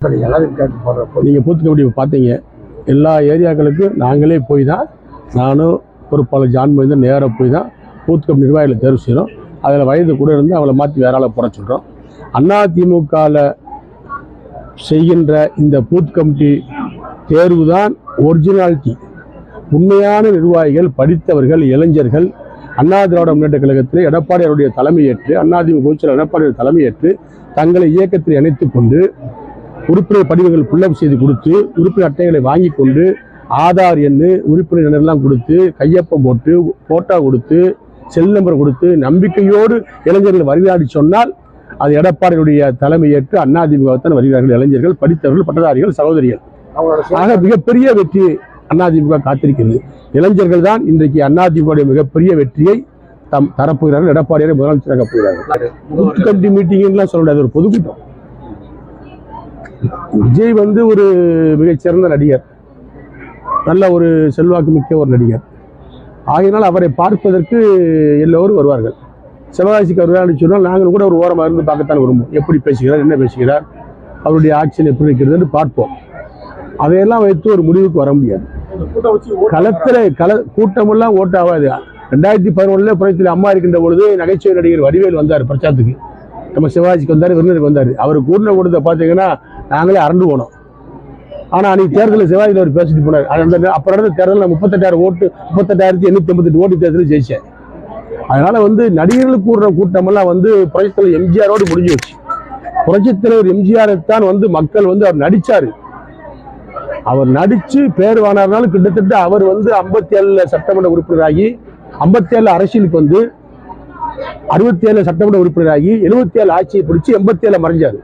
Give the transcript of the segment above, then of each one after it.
நீங்கள் பூத்து கமிட்டி பார்த்தீங்க எல்லா ஏரியாக்களுக்கும் நாங்களே போய் தான் நானும் பொறுப்பாளர் ஜான் மொய்தான் நேராக போய் தான் பூத்து கமிட்டி நிர்வாகிகளை தேர்வு செய்கிறோம் அதில் வயது கூட இருந்து அவளை மாற்றி வேற ஆளை போட சொல்கிறோம் அதிமுகவில் செய்கின்ற இந்த பூத் கமிட்டி தேர்வு தான் ஒரிஜினாலிட்டி. உண்மையான நிர்வாகிகள் படித்தவர்கள் இளைஞர்கள் அண்ணா திராவிட முன்னேற்ற கழகத்தில் எடப்பாடியாருடைய தலைமையேற்று அதிமுக பொதுச்செயலர் எடப்பாடியார் தலைமையேற்று தங்களை இயக்கத்தில் இணைத்து கொண்டு உறுப்பினர் படிவங்கள் புள்ளப் செய்து கொடுத்து உறுப்பினர் அட்டைகளை வாங்கி கொண்டு ஆதார் எண்ணு உறுப்பினர் எண்ணெல்லாம் கொடுத்து கையொப்பம் போட்டு போட்டோ கொடுத்து செல் நம்பர் கொடுத்து நம்பிக்கையோடு இளைஞர்கள் வருகிறாடி சொன்னால் அது எடப்பாடியுடைய தலைமையேற்று அதிமுகத்தான் வருகிறார்கள் இளைஞர்கள் படித்தவர்கள் பட்டதாரிகள் சகோதரிகள். ஆக மிகப்பெரிய வெற்றி அதிமுக காத்திருக்கிறது. இளைஞர்கள் தான் இன்றைக்கு அதிமுக மிகப்பெரிய வெற்றியை தம் தரப்போகிறார்கள் எடப்பாடியாரை முதலமைச்சராக போகிறார்கள். பூத் கமிட்டி மீட்டிங்லாம் சொல்ல முடியாது ஒரு பொதுக்கூட்டம். விஜய் வந்து ஒரு மிகச்சிறந்த நடிகர். நல்ல ஒரு செல்வாக்கு மிக்க ஒரு நடிகர். ஆகையினால் அவரை பார்ப்பதற்கு எல்லோரும் வருவார்கள். சிவகாசிக்கு அவர் சொன்னால் நாங்கள் கூட ஒரு ஓரமாக இருந்து பார்க்கத்தான் விரும்புவோம் எப்படி பேசுகிறார் என்ன பேசுகிறார் அவருடைய ஆட்சியில் எப்படி இருக்கிறதுன்னு பார்ப்போம். அதையெல்லாம் வைத்து ஒரு முடிவுக்கு வர முடியாது. களத்தில் கல கூட்டமெல்லாம் ஓட்டு ஆகாது. ரெண்டாயிரத்தி பதினொன்றுல புறத்தில் அம்மா இருக்கின்ற பொழுது நகைச்சுவை நடிகர் வடிவேல் வந்தார் பிரச்சாரத்துக்கு. நம்ம சிவாஜிக்கு வந்தார் விருந்தருக்கு வந்தார். அவர் கூட்டின கூட்டத்தை பார்த்தீங்கன்னா நாங்களே அரண்டு போனோம். ஆனால் அன்னைக்கு தேர்தலில் சிவாஜியில் அவர் பேசிட்டு போனார். அந்த அப்புறம் நடந்த தேர்தலில் முப்பத்தெட்டாயிரம் ஓட்டு முப்பத்தெட்டாயிரத்தி எண்ணூற்றி எண்பத்தெட்டு ஓட்டு தேர்தலில் ஜெயிச்சேன். அதனால வந்து நடிகர்கள் கூடுற கூட்டமெல்லாம் வந்து புரட்சித்தலைவர் எம்ஜிஆரோடு முடிஞ்சு வச்சு புரட்சித்தலைவர் எம்ஜிஆரை தான் வந்து மக்கள் வந்து அவர் நடித்தார் அவர் நடித்து பேர் வானார்னாலும் கிட்டத்தட்ட அவர் வந்து ஐம்பத்தி ஏழில் சட்டமன்ற உறுப்பினராகி ஐம்பத்தி ஏழு அரசியலுக்கு வந்து அறுபத்தி ஏழு சட்டமன்ற உறுப்பினராகி எழுபத்தி ஏழு ஆட்சியை பிடிச்சி எண்பத்தி ஏழு மறைஞ்சார்.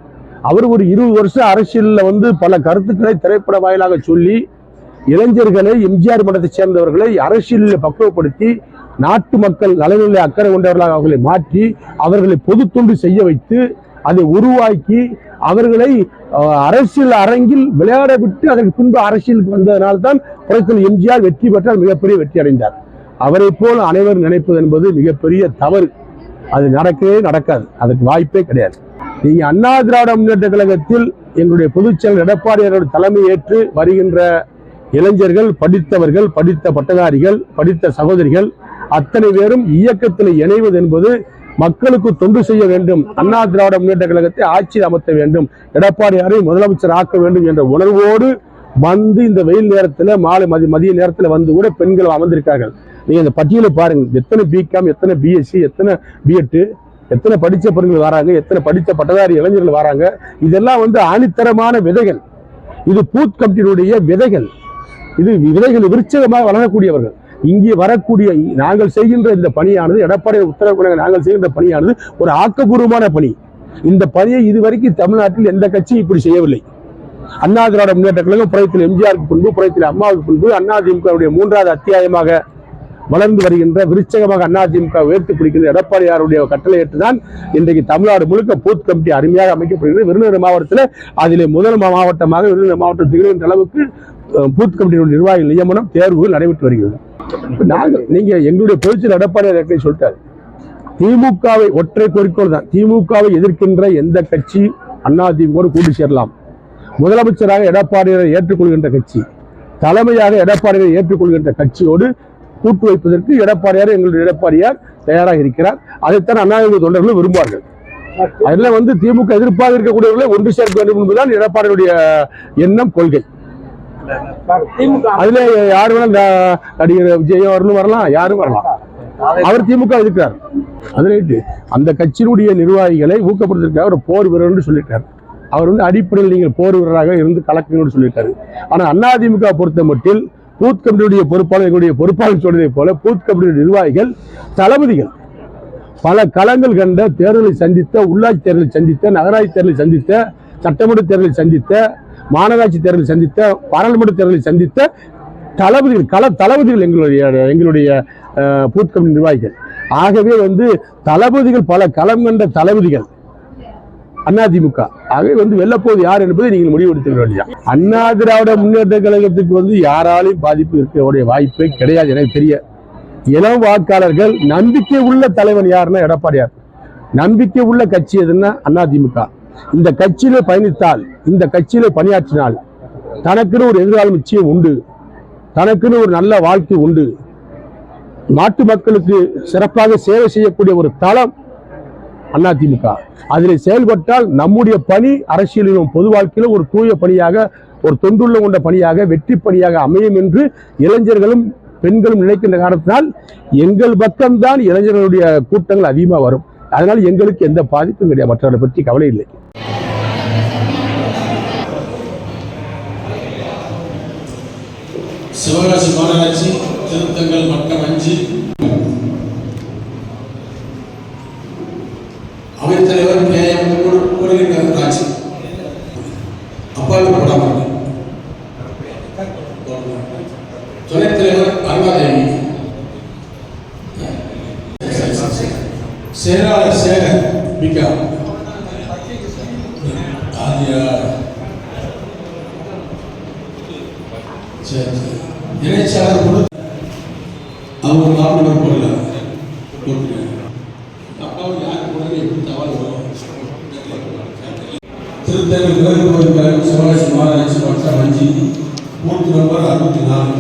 அவர் ஒரு இருபது வருஷம் அரசியலில் வந்து பல கருத்துக்களை திரைப்பட வாயிலாக சொல்லி இளைஞர்களை எம்ஜிஆர் மன்றத்தை சேர்ந்தவர்களை அரசியலில் பக்குவப்படுத்தி நாட்டு மக்கள் நலனிலே அக்கறை கொண்டவர்களாக அவர்களை மாற்றி அவர்களை பொது தொண்டு செய்ய வைத்து அதை உருவாக்கி அவர்களை அரசியல் அரங்கில் விளையாட விட்டு அதற்கு பின்பு அரசியலுக்கு வந்ததனால்தான் குறைத்தல் எம்ஜிஆர் வெற்றி பெற்றால் மிகப்பெரிய வெற்றி அடைந்தார். அவரை போல் அனைவரும் நினைப்பது என்பது மிகப்பெரிய தவறு. அது நடக்கவே நடக்காது. அதுக்கு வாய்ப்பே கிடையாது. நீங்க அண்ணா திராவிட முன்னேற்ற கழகத்தில் எங்களுடைய பொதுச்செயலர் எடப்பாடியாரோட தலைமை ஏற்று வருகின்ற இளைஞர்கள் படித்தவர்கள் படித்த பட்டதாரிகள் படித்த சகோதரிகள் அத்தனை பேரும் இயக்கத்தில் இணைவது என்பது மக்களுக்கு தொண்டு செய்ய வேண்டும். அண்ணா திராவிட முன்னேற்ற கழகத்தை ஆட்சியில் அமர்த்த வேண்டும். எடப்பாடியாரை முதலமைச்சர் ஆக்க வேண்டும் என்ற உணர்வோடு வந்து இந்த வெயில் நேரத்தில் மாலை மதிய மதிய நேரத்தில் வந்து கூட பெண்கள் அமர்ந்திருக்கார்கள் நீங்கள் இந்த பட்டியலை பாருங்கள் எத்தனை பிகாம் எத்தனை பிஎஸ்சி எத்தனை பிஎட்டு எத்தனை படித்த பெண்கள் வராங்க எத்தனை படித்த பட்டதாரி இளைஞர்கள் வராங்க இதெல்லாம் வந்து ஆணித்தரமான விதைகள். இது பூத் கமிட்டியினுடைய விதைகள். இது விதைகள் விருச்சகமாக வளரக்கூடியவர்கள் இங்கே வரக்கூடிய நாங்கள் செய்கின்ற இந்த பணியானது எடப்பாடி உத்தரவு நாங்கள் செய்கின்ற பணியானது ஒரு ஆக்கப்பூர்வமான பணி. இந்த பணியை இதுவரைக்கும் தமிழ்நாட்டில் எந்த கட்சியும் இப்படி செய்யவில்லை. அண்ணா திராவிட முன்னேற்ற கழகம் புறத்தில் எம்ஜிஆருக்கு பின்பு புறத்தில் அம்மாவுக்கு பின்பு அண்ணா திமுகவுடைய மூன்றாவது அத்தியாயமாக வளர்ந்து வருகின்ற விருச்சகமாக அண்ணா திமுக உயர்த்தி பிடிக்கின்ற எடப்பாடியாருடைய கட்டளை ஏற்றுதான் இன்றைக்கு தமிழ்நாடு முழுக்க பூத் கமிட்டி அருமையாக அமைக்கப்படுகிறது. விருதுநகர் மாவட்டத்தில் அதிலே முதல் மாவட்டமாக விருதுநகர் மாவட்டம் திகழ்கின்ற அளவுக்கு பூத் கமிட்டியினுடைய நிர்வாக நியமனம் தேர்வுகள் நடைபெற்று வருகிறது. நாங்கள் நீங்க எங்களுடைய பொதுச்செயலர் எடப்பாடியார் ஏற்கனவே சொல்லிட்டாரு. திமுகவை ஒற்றை குறிக்கோள் தான். திமுகவை எதிர்க்கின்ற எந்த கட்சி அண்ணா திமுக கூட்டு சேரலாம். முதலமைச்சராக எடப்பாடியை ஏற்றுக்கொள்கின்ற கட்சி தலைமையாக எடப்பாடியை ஏற்றுக்கொள்கின்ற கட்சியோடு கூட்டு வைப்பதற்கு எடப்பாடியார் எங்களுடைய எடப்பாடியார் தயாராக இருக்கிறார். அதைத்தான் அண்ணாதிமுக தொண்டர்கள் விரும்புவார்கள். அதில் வந்து திமுக எதிர்ப்பாக இருக்கக்கூடியவர்களை ஒன்று சேர்க்க வேண்டும் என்பதுதான் எடப்பாடியுடைய எண்ணம் கொள்கை. அதுல யாரு வேணா நடிகர் விஜயம் வரணும் வரலாம் யாரும் வரலாம். அவர் திமுக எதிர்க்கிறார். அது அந்த கட்சியினுடைய நிர்வாகிகளை ஊக்கப்படுத்துறதுக்காக ஒரு போர் வீரர்னு சொல்லிட்டார். அவர் வந்து அடிப்படையில் நீங்கள் போர் வீரராக இருந்து கலக்குங்கன்னு சொல்லிட்டாரு. ஆனா அதிமுக பொறுத்த மட்டில் பூத் கமிட்டியுடைய பொறுப்பாளர் எங்களுடைய பொறுப்பாளர் சொன்னதை போல பூத் கமிட்டியுடைய நிர்வாகிகள் தளபதிகள் பல களங்கள் கண்ட தேர்தலை சந்தித்த உள்ளாட்சி தேர்தலை சந்தித்த நகராட்சி தேர்தலை சந்தித்த சட்டமன்ற தேர்தலை சந்தித்த மாநகராட்சி தேர்தலை சந்தித்த பாராளுமன்ற தேர்தலை சந்தித்த தளபதிகள் கள தளபதிகள் எங்களுடைய எங்களுடைய பூத் கமிட்டி நிர்வாகிகள். ஆகவே வந்து தளபதிகள் பல களம் கண்ட தளபதிகள் அதிமுக ஆகவே வந்து வெல்லப்போது யார் என்பதை நீங்கள் முடிவெடுத்துக்க வேண்டியா அண்ணா திராவிட முன்னேற்ற கழகத்துக்கு வந்து யாராலையும் பாதிப்பு இருக்கக்கூடிய வாய்ப்பே கிடையாது எனக்கு தெரிய. இளம் வாக்காளர்கள் நம்பிக்கை உள்ள தலைவன் யாருன்னா எடப்பாடியார். நம்பிக்கை உள்ள கட்சி எதுன்னா அதிமுக இந்த கட்சியில பயணித்தால் இந்த கட்சியில பணியாற்றினால் தனக்குன்னு ஒரு எதிர்காலம் நிச்சயம் உண்டு. தனக்குன்னு ஒரு நல்ல வாழ்க்கை உண்டு. நாட்டு மக்களுக்கு சிறப்பாக சேவை செய்யக்கூடிய ஒரு தளம் அதிமுக அதில் செயல்பட்டால் நம்முடைய பணி அரசியலிலும் பொது வாழ்க்கையிலும் ஒரு தூய பணியாக ஒரு தொண்டுள்ள கொண்ட பணியாக வெற்றி பணியாக அமையும் என்று இளைஞர்களும் பெண்களும் நினைக்கின்ற காரணத்தினால் எங்கள் பக்கம்தான் இளைஞர்களுடைய கூட்டங்கள் அதிகமாக வரும். அதனால் எங்களுக்கு எந்த பாதிப்பும் கிடையாது. மற்றவர்களை பற்றி கவலை இல்லை. சிவகாசி மாநகராட்சி திருத்தங்கள் மற்றும் தலைவர் அருணாதேவி செயலாளர் சேகர் பிகா ஆதியா. சரி இணைச்சாளர் கொடு அவங்க நாலு நம்பர் போடல. அப்பாவும் யாருக்கு போடுறது எப்படி தவறு திருத்தணி விலகு கோயில் சிவகாசி மாநகராட்சி மட்டம் அஞ்சு பூத்து நம்பர் அறுபத்தி நாலு.